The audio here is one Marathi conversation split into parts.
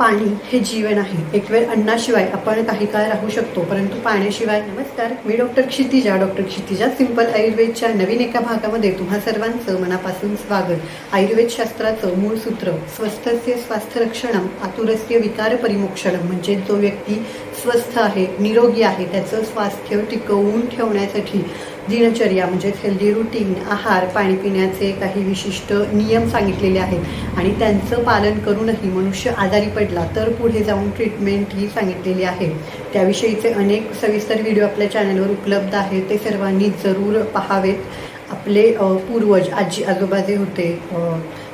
पाणी हे जीवन आहे. एक वेळ अन्नाशिवाय आपण काही काळ राहू शकतो परंतु पाण्याशिवाय नमस्कार. मी doctor Kshitija doctor Kshitija simple आयुर्वेदच्या नवीन एका भागामध्ये तुम्हा सर्वांचं मनापासून स्वागत. आयुर्वेद शास्त्राचं मूळ सूत्र स्वस्थस्य स्वास्थ्य रक्षणम आतुरस्य विकार परिमोक्षणम म्हणजे जो व्यक्ती स्वस्थ आहे निरोगी आहे त्याचं स्वास्थ्य टिकवून ठेवण्यासाठी दिनचर्या म्हणजेच हेल्दी रुटीन आहार पाणी पिण्याचे काही विशिष्ट नियम सांगितलेले आहेत. आणि त्यांचं पालन करूनही मनुष्य आजारी पडला तर पुढे जाऊन ट्रीटमेंट ही सांगितलेली आहे. त्याविषयीचे अनेक सविस्तर व्हिडिओ आपल्या चॅनलवर उपलब्ध आहेत. ते सर्वांनी जरूर पाहावेत. आपले पूर्वज आजी आजोबा जे होते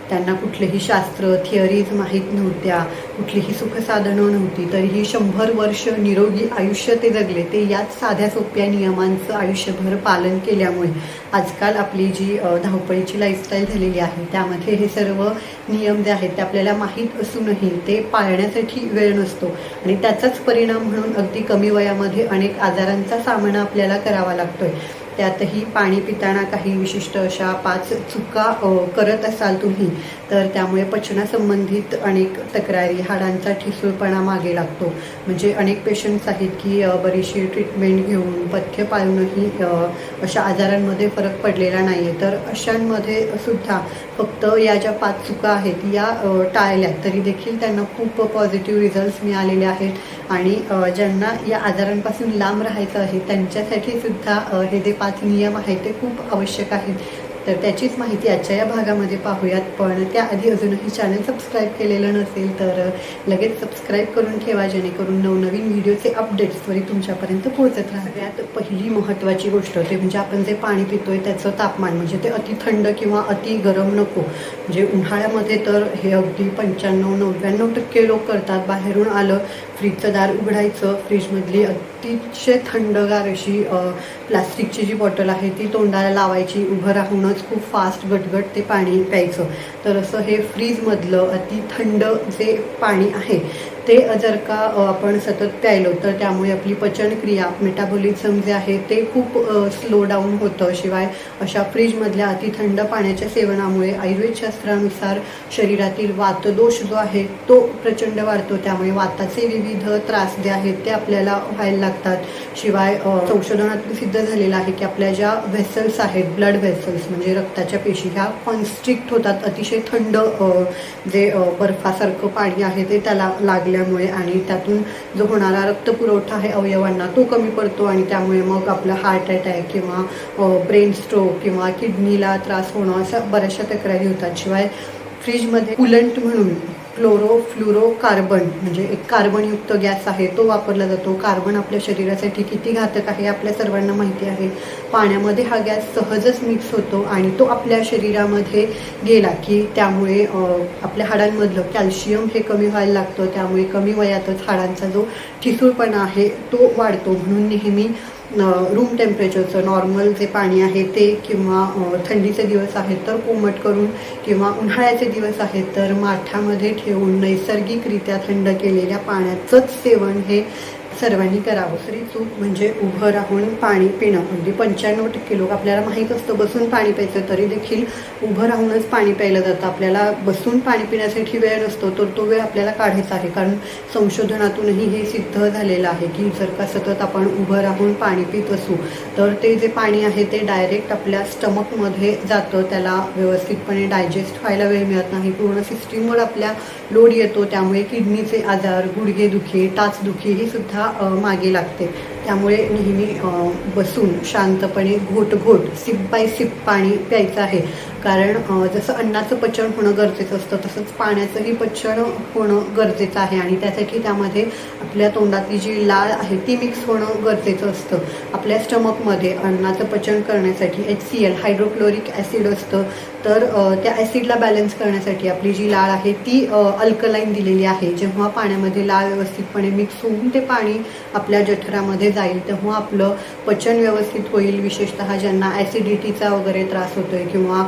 त्यांना कुठलेही शास्त्र थिअरीज माहीत नव्हत्या कुठलीही सुखसाधनं नव्हती तरीही शंभर वर्ष निरोगी आयुष्य ते जगले. ते याच साध्या सोप्या नियमांचं आयुष्यभर पालन केल्यामुळे आजकाल आपली जी धावपळीची लाईफस्टाईल झालेली आहे त्यामध्ये हे सर्व नियम जे आहेत ते आपल्याला माहीत असूनही ते पाळण्यासाठी वेळ नसतो. आणि त्याचाच परिणाम म्हणून अगदी कमी वयामध्ये अनेक आजारांचा सामना आपल्याला करावा लागतोय. त्यातही पाणी पिताना काही विशिष्ट अशा पाच चुका करत असाल तुम्ही तर त्यामुळे पचनासंबंधित अनेक तक्रारी हाडांचा ठिसूळपणा मागे लागतो. म्हणजे अनेक पेशंट्स आहेत की बरीचशी ट्रीटमेंट घेऊन पथ्य पाळूनही अशा आजारांमध्ये फरक पडलेला नाही आहे तर अशांमध्ये सुद्धा फक्त या ज्या पाच चुका आहेत या टाळल्या तरी देखील त्यांना खूप पॉझिटिव्ह रिझल्ट्स मिळालेले आहेत. आणि ज्यांना या आजारांपासून लांब राहायचं आहे त्यांच्यासाठी सुद्धा हे जे पाच नियम आहेत ते खूप आवश्यक आहेत. तर त्याचीच माहिती आजच्या या भागामध्ये पाहूयात. पण त्याआधी अजूनही चॅनल सबस्क्राईब केलेलं नसेल तर लगेच सबस्क्राईब करून ठेवा जेणेकरून नवनवीन व्हिडिओचे अपडेट्स त्वरित तुमच्यापर्यंत पोहोचत राहतात. पहिली महत्त्वाची गोष्ट ते म्हणजे आपण जे पाणी पितोय त्याचं तापमान म्हणजे ते अति थंड किंवा अति गरम नको. म्हणजे उन्हाळ्यामध्ये तर हे अगदी पंच्याण्णव नव्याण्णव टक्के लोक करतात. बाहेरून आलं फ्रीजचं दार उघडायचं. फ्रीजमधली अतिशय थंडगार अशी प्लास्टिकची जी बॉटल आहे ती तोंडाला लावायची. उभं राहूनच खूप फास्ट गटगट ते पाणी प्यायचं. तर असं हे फ्रीजमधलं अति थंड जे पाणी आहे ते जर का आपण सतत प्यायलो तर त्यामुळे आपली पचनक्रिया मेटाबॉलिझम जे आहे ते खूप स्लो डाऊन होतं. शिवाय अशा फ्रीजमधल्या अति थंड पाण्याच्या सेवनामुळे आयुर्वेदशास्त्रानुसार शरीरातील वातदोष जो आहे तो प्रचंड वाढतो. त्यामुळे वाताचे विविध त्रास जे आहेत ते आपल्याला व्हायला लागतात. शिवाय संशोधनातून सिद्ध झालेलं आहे की आपल्या ज्या व्हेसल्स आहेत ब्लड व्हेसल्स म्हणजे रक्ताच्या पेशी ह्या कॉन्स्ट्रिक्ट होतात. अतिशय थंड जे बर्फासारखं पाणी आहे ते त्याला लागल्यामुळे आणि त्यातून जो होणारा रक्तपुरवठा आहे अवयवांना तो कमी पडतो आणि त्यामुळे मग आपलं हार्ट अटॅक किंवा ब्रेन स्ट्रोक किंवा किडनीला त्रास होणं अशा बऱ्याचशा तक्रारी होतात. शिवाय फ्रीजमध्ये कुलंट म्हणून क्लोरोफ्लुरोकार्बन कार्बन म्हणजे एक कार्बनयुक्त गॅस आहे तो वापरला जातो. कार्बन आपल्या शरीरासाठी किती घातक आहे आपल्या सर्वांना माहिती आहे. पाण्यामध्ये हा गॅस सहजच मिक्स होतो आणि तो आपल्या शरीरामध्ये गेला की त्यामुळे आपल्या हाडांमधलं कॅल्शियम हे कमी व्हायला लागतं. त्यामुळे कमी वयातच हाडांचा जो ठिसूळपणा आहे तो वाढतो. म्हणून नेहमी रूम टेम्परेचरचं नॉर्मल जे पाणी आहे ते किंवा थंडीचे दिवस आहेत तर कोमट करून किंवा उन्हाळ्याचे दिवस आहेत तर माठामध्ये ठेवून नैसर्गिकरित्या थंड केलेल्या पाण्याचंच सेवन हे सर्वांनी करावं दुसरी चूक म्हणजे उभं राहून पाणी पिणं. म्हणजे पंच्याण्णव टक्के लोक आपल्याला माहीत असतं बसून पाणी प्यायचं तरी देखील उभं राहूनच पाणी प्यायलं जातं. आपल्याला बसून पाणी पिण्यासाठी वेळ नसतो तर तो वेळ आपल्याला काढायचा आहे. कारण संशोधनातूनही हे सिद्ध झालेलं आहे की जर का सतत आपण उभं राहून पाणी पित असू तर ते जे पाणी आहे ते डायरेक्ट आपल्या स्टमकमध्ये जातं. त्याला व्यवस्थितपणे डायजेस्ट व्हायला वेळ मिळत नाही. पूर्ण सिस्टीमवर आपल्या लोड येतो. त्यामुळे किडनीचे आजार गुडघेदुखी टाचदुखी हे सुद्धा मागे लागते. त्यामुळे नेहमी बसून शांतपणे घोट घोट सिप बाय सिप पाणी प्यायचं आहे. कारण जसं अन्नाचं पचन होणं गरजेचं असतं तसंच पाण्याचंही पचन होणं गरजेचं आहे. आणि त्यासाठी त्यामध्ये आपल्या तोंडातली जी लाळ आहे ती मिक्स होणं गरजेचं असतं. आपल्या स्टमकमध्ये अन्नाचं पचन करण्यासाठी H C L hydrochloric acid असतं. तर त्या ॲसिडला बॅलन्स करण्यासाठी आपली जी लाळ आहे ती अल्कलाईन दिलेली आहे. जेव्हा पाण्यामध्ये लाळ व्यवस्थितपणे मिक्स होऊन ते पाणी आपल्या जठरामध्ये जाईल तेव्हा आपलं पचन व्यवस्थित होईल. विशेषतः ज्यांना ॲसिडिटीचा वगैरे त्रास होतोय किंवा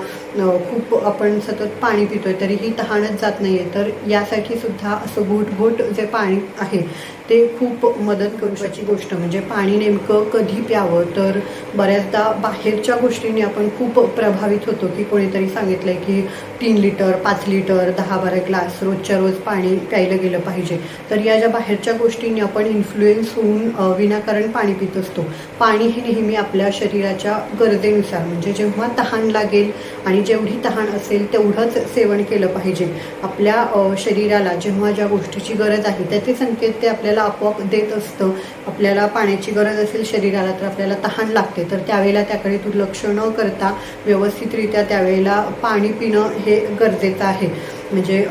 खूप आपण सतत पाणी पितोय तरीही तहानच जात नाहीये. तर यासाठी सुद्धा असं घोट घोट जे पाणी आहे ते खूप मदत करूची गोष्ट म्हणजे पाणी नेमकं कधी प्यावं? तर बऱ्याचदा बाहेरच्या गोष्टींनी आपण खूप प्रभावित होतो की कोणीतरी सांगितलंय की तीन लिटर पाच लिटर दहा बारा ग्लास रोजच्या रोज पाणी प्यायलं गेलं पाहिजे. तर या ज्या बाहेरच्या गोष्टींनी आपण इन्फ्लुएन्स होऊन विनाकारण विनाकारण पाणी पित असतो. पाणी हे नेहमी आपल्या शरीराच्या गरजेनुसार म्हणजे जेव्हा तहान लागेल आणि जेवढी तहान असेल तेवढंच सेवन केलं पाहिजे. आपल्या शरीराला जेव्हा ज्या गोष्टीची गरज आहे त्याचे संकेत ते आपल्याला आपोआप देत असतं. आपल्याला पाण्याची गरज असेल शरीराला तर आपल्याला तहान लागते. तर त्यावेळेला त्याकडे दुर्लक्ष न करता व्यवस्थितरित्या त्यावेळेला पाणी पिणं हे गरजेचं आहे. म्हणजे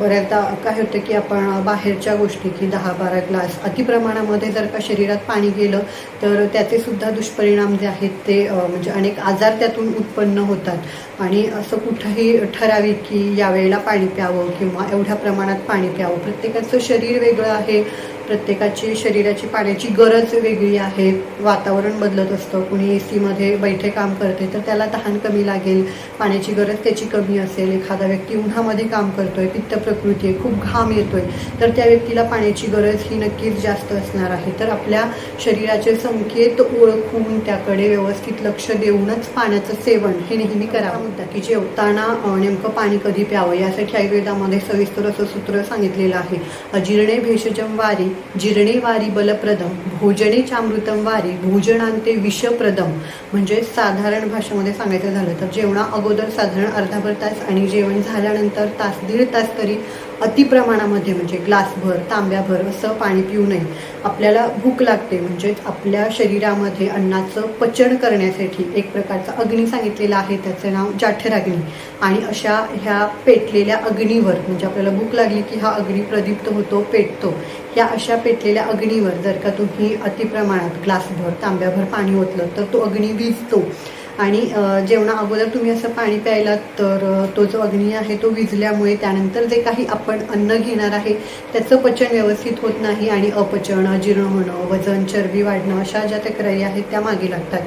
बऱ्याचदा काय होतं की आपण बाहेरच्या गोष्टी की दहा बारा ग्लास अतिप्रमाणामध्ये जर का शरीरात पाणी गेलं तर त्याचे सुद्धा दुष्परिणाम जे आहेत ते म्हणजे अनेक आजार त्यातून उत्पन्न होतात. आणि असं कुठंही ठराविक की यावेळेला पाणी प्यावं किंवा एवढ्या प्रमाणात पाणी प्यावं प्रत्येकाचं शरीर वेगळं आहे. प्रत्येकाची शरीराची पाण्याची गरज वेगळी आहे. वातावरण बदलत असतं. कुणी ए सीमध्ये बैठे काम करते तर त्याला तहान कमी लागेल. पाण्याची गरज त्याची कमी असेल. एखादा व्यक्ती उन्हामध्ये काम करतोय पित्त प्रकृती आहे खूप घाम येतोय तर त्या व्यक्तीला पाण्याची गरज ही नक्कीच जास्त असणार आहे. तर आपल्या शरीराचे संकेत ओळखून त्याकडे व्यवस्थित लक्ष देऊनच पाण्याचं सेवन हे नेहमी करावं. म्हणतात की जेवताना नेमकं पाणी कधी प्यावं यासाठी आयुर्वेदामध्ये सविस्तर असं सूत्र सांगितलेलं आहे. अजीर्णे भेषजम वारी जिरणे वारी बलप्रदम भोजने चामृतम वारी भोजनांते विषप्रदम. म्हणजे साधारण भाषेमध्ये सांगायचं झालं तर जेवणा अगोदर साधारण अर्धाभर तास आणि जेवण झाल्यानंतर तास दीड तास तरी अतिप्रमाणामध्ये म्हणजे ग्लासभर तांब्याभर असं पाणी पिऊ नये. आपल्याला भूक लागते. म्हणजेच आपल्या शरीरामध्ये अन्नाचं पचन करण्यासाठी एक प्रकारचा अग्नी सांगितलेला आहे. त्याचं नाव जाठराग्नी. आणि अशा ह्या पेटलेल्या अग्नीवर म्हणजे आपल्याला भूक लागली की हा अग्नी प्रदीप्त होतो पेटतो. या अशा पेटलेल्या अग्नीवर जर का तुम्ही अतिप्रमाणात ग्लासभर तांब्याभर पाणी ओतलं तर तो अग्नी विजतो. आणि जेवणा अगोदर तुम्ही असं पाणी प्यायला तर तो जो अग्नी आहे तो विजल्यामुळे त्यानंतर जे काही आपण अन्न घेणार आहे त्याचं पचन व्यवस्थित होत नाही आणि अपचन अजीर्ण होणं वजन चरबी वाढणं अशा ज्या तक्रारी आहेत त्या मागे लागतात.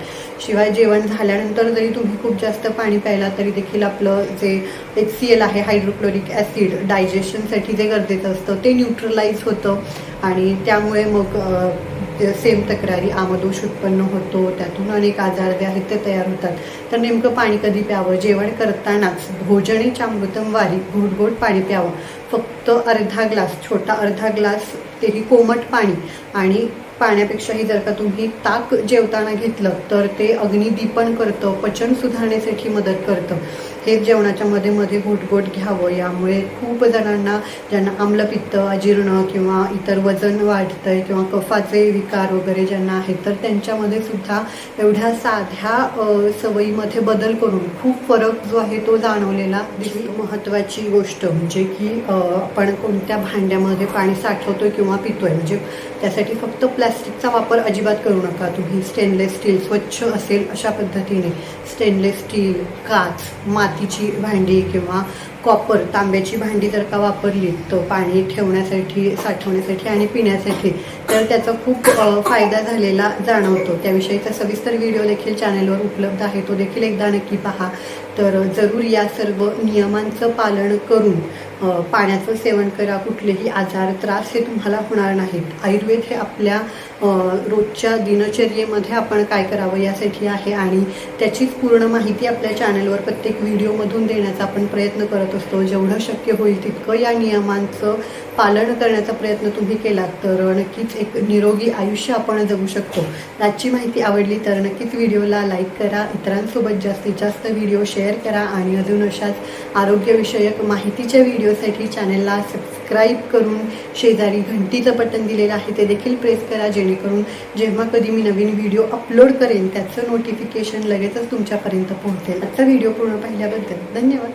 शिवाय जेवण झाल्यानंतर जरी तुम्ही खूप जास्त पाणी प्यायला तरी देखील आपलं जे एच सी एल आहे हायड्रोक्लोरिक ॲसिड डायजेशनसाठी जे गरजेचं असतं ते न्यूट्रलाइज होतं. आणि त्यामुळे मग सेम तक्रारी आमदोष उत्पन्न होतो त्यातून अनेक आजार जे आहेत ते तयार होतात. तर नेमकं पाणी कधी प्यावं? जेवण करतानाच भोजने चामृतम वारी घोट गोड पाणी प्यावं. फक्त अर्धा ग्लास छोटा अर्धा ग्लास तेही कोमट पाणी. आणि पाण्यापेक्षाही जर का तुम्ही ताक जेवताना घेतलं तर ते अग्निदीपन करतं पचन सुधारण्यासाठी मदत करतं. हे जेवणाच्या मध्ये मध्ये घोटघोट घ्यावं. यामुळे खूप जणांना ज्यांना आम्लपित्त अजीर्ण किंवा इतर वजन वाढतंय किंवा कफाचे विकार वगैरे ज्यांना आहेत तर त्यांच्यामध्ये सुद्धा एवढ्या साध्या सवयीमध्ये बदल करून खूप फरक जो आहे तो जाणवलेला दिसली महत्त्वाची गोष्ट म्हणजे की आपण कोणत्या भांड्यामध्ये पाणी साठवतोय किंवा पितोय. म्हणजे त्यासाठी फक्त प्लॅस्टिकचा वापर अजिबात करू नका. तुम्ही स्टेनलेस स्टील स्वच्छ असेल अशा पद्धतीने. स्टेनलेस स्टील काच माती मातीची भांडी किंवा कॉपर तांब्याची भांडी जर का वापरली तर पाणी ठेवण्यासाठी साठवण्यासाठी आणि पिण्यासाठी तर त्याचा खूप फायदा झालेला जाणवतो. त्याविषयीचा सविस्तर व्हिडिओ देखील चॅनलवर उपलब्ध आहे. तो देखील एकदा नक्की पहा. तर जरूर या सर्व नियमांचं पालन करून पाण्याचं सेवन करा. कुठलेही आजार त्रास हे तुम्हाला होणार नाहीत. आयुर्वेद हे आपल्या रोजच्या दिनचर्येमध्ये आपण काय करावं यासाठी आहे आणि त्याचीच पूर्ण माहिती आपल्या चॅनलवर प्रत्येक व्हिडिओमधून देण्याचा आपण प्रयत्न करत असतो. जेवढं शक्य होईल तितकं या नियमांचं पालन करण्याचा प्रयत्न तुम्ही केलात तर नक्कीच एक निरोगी आयुष्य आपण जगू शकतो. आजची माहिती आवडली तर नक्कीच व्हिडिओला लाईक करा इतरांसोबत जास्तीत जास्त व्हिडिओ शेअर करा आणि अजून अशाच आरोग्यविषयक माहितीच्या व्हिडिओसाठी चॅनलला सबस्क्राईब करून शेजारी घंटीचं बटन दिलेलं आहे ते देखील प्रेस करा जेणेकरून जेव्हा कधी मी नवीन व्हिडिओ अपलोड करेन त्याचं नोटिफिकेशन लगेचच तुमच्यापर्यंत पोहोचेल. आजचा व्हिडिओ पूर्ण पाहिल्याबद्दल धन्यवाद.